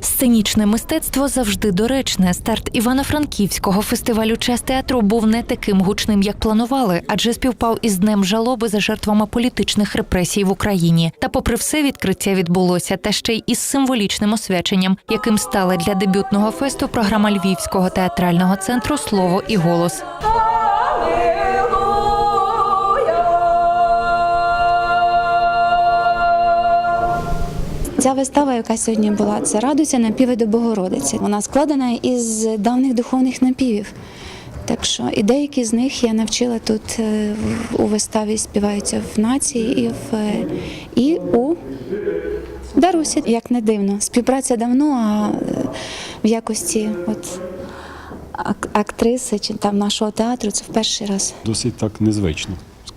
Сценічне мистецтво завжди доречне. Старт Івано-Франківського фестивалю час театру був не таким гучним, як планували, адже співпав із днем жалоби за жертвами політичних репресій в Україні. Та, попри все, відкриття відбулося, та ще й із символічним освяченням, яким стала для дебютного фесту програма Львівського театрального центру Слово і голос. Ця вистава, яка сьогодні була, це радуйся напіви до Богородиці. Вона складена із давних духовних напівів. Так що і деякі з них я навчила тут е, у виставі співаються в нації і в е, і у Дарусі, як не дивно. Співпраця давно, а в якості от актриси чи там нашого театру це в перший раз. Досить так незвично,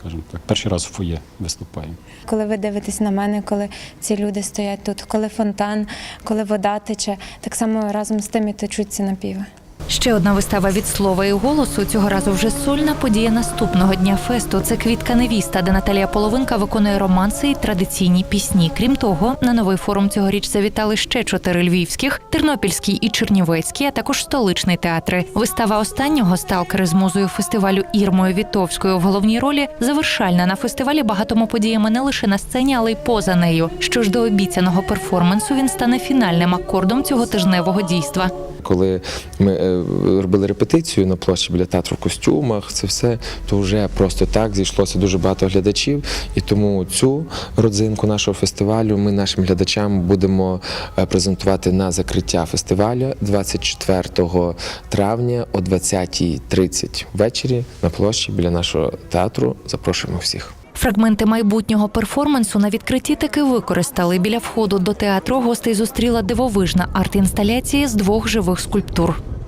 скажімо так. Перший раз в фоє виступає. Коли ви дивитесь на мене, коли ці люди стоять тут, коли фонтан, коли вода тече, так само разом з тим і течуть ці напіви. Ще одна вистава від слова і голосу. Цього разу вже сольна подія наступного дня фесту. Це квітка невіста, де Наталія Половинка виконує романси і традиційні пісні. Крім того, на новий форум цьогоріч завітали ще чотири львівських, тернопільський і чернівецький, а також столичний театри. Вистава останнього сталкери з музою фестивалю Ірмою Вітовською в головній ролі завершальна на фестивалі багатома подіями не лише на сцені, але й поза нею. Що ж до обіцяного перформансу, він стане фінальним акордом цього тижневого дійства. Коли ми е, робили репетицію на площі біля театру в костюмах, це все, то вже просто так зійшлося дуже багато глядачів. І тому цю родзинку нашого фестивалю ми нашим глядачам будемо е, презентувати на закриття фестивалю 24 травня о 20.30 ввечері на площі біля нашого театру. Запрошуємо всіх. Фрагменти майбутнього перформансу на відкритті таки використали. Біля входу до театру гостей зустріла дивовижна арт-інсталяція з двох живих скульптур.